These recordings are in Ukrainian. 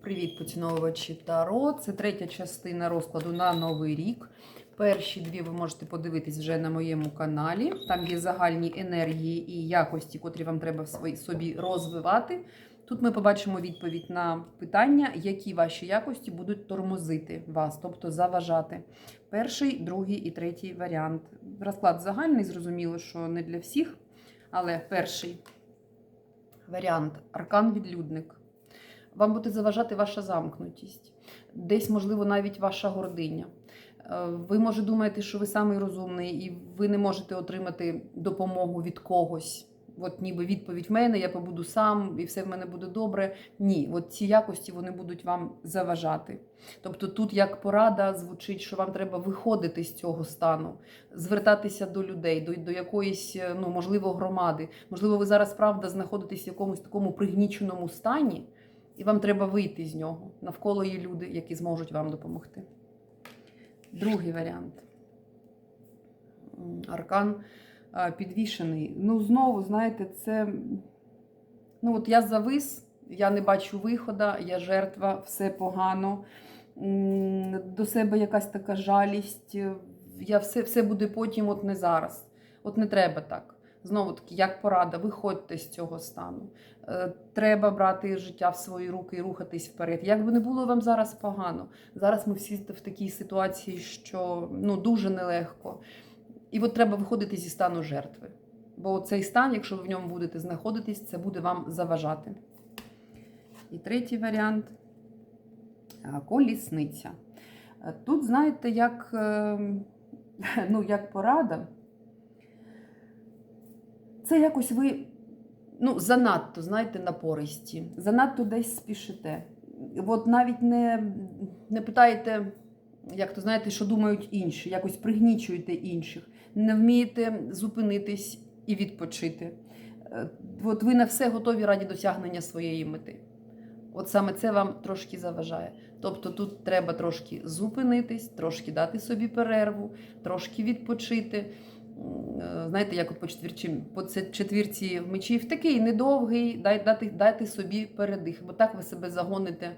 Привіт, поціновувачі Таро. Це третя частина розкладу на новий рік. Перші дві ви можете подивитись вже на моєму каналі. Там є загальні енергії і якості, котрі вам треба собі розвивати. Тут ми побачимо відповідь на питання, які ваші якості будуть тормозити вас, тобто заважати. Перший, другий і третій варіант. Розклад загальний, зрозуміло, що не для всіх, але перший варіант аркан-відлюдник. Вам буде заважати ваша замкнутість, десь, можливо, навіть ваша гординя. Е, Ви може думаєте, що ви самий розумний, і ви не можете отримати допомогу від когось. От ніби відповідь в мене, я побуду сам, і все в мене буде добре. Ні, от ці якості вони будуть вам заважати. Тобто тут як порада звучить, що вам треба виходити з цього стану, звертатися до людей, до, до якоїсь, е, ну можливо, громади. Можливо, ви зараз правда знаходитесь в якомусь такому пригніченому стані, і вам треба вийти з нього. Навколо є люди, які зможуть вам допомогти. Другий варіант. Аркан підвішений. Ну, знову, знаєте, це. Ну, от я завис, я не бачу виходу, я жертва, все погано. До себе якась така жалість. Я все, все буде потім, от не зараз. От не треба так. Знову таки, як порада, виходьте з цього стану. Е, Треба брати життя в свої руки і рухатись вперед. Як би не було вам зараз погано. Зараз ми всі в такій ситуації, що ну, дуже нелегко. І от треба виходити зі стану жертви. Бо цей стан, якщо ви в ньому будете знаходитись, це буде вам заважати. І третій варіант колісниця. Тут, знаєте, як, е, ну, як порада. Це якось ви ну, занадто, знаєте, напористі, занадто десь спішите. От навіть не, не питаєте, як то знаєте, що думають інші, якось пригнічуєте інших, не вмієте зупинитись і відпочити. Е, От ви на все готові раді досягнення своєї мети. От саме це вам трошки заважає. Тобто тут треба трошки зупинитись, трошки дати собі перерву, трошки відпочити. Е, Знаєте, як по четвірці, по четвірці мечів такий недовгий, дай, дати, дайте собі передих, бо так ви себе загоните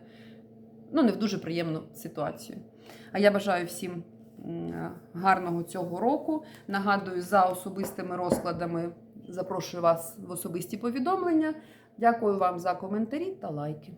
ну, не в дуже приємну ситуацію. А я бажаю всім е, гарного цього року. Нагадую, за особистими розкладами запрошую вас в особисті повідомлення. Дякую вам за коментарі та лайки.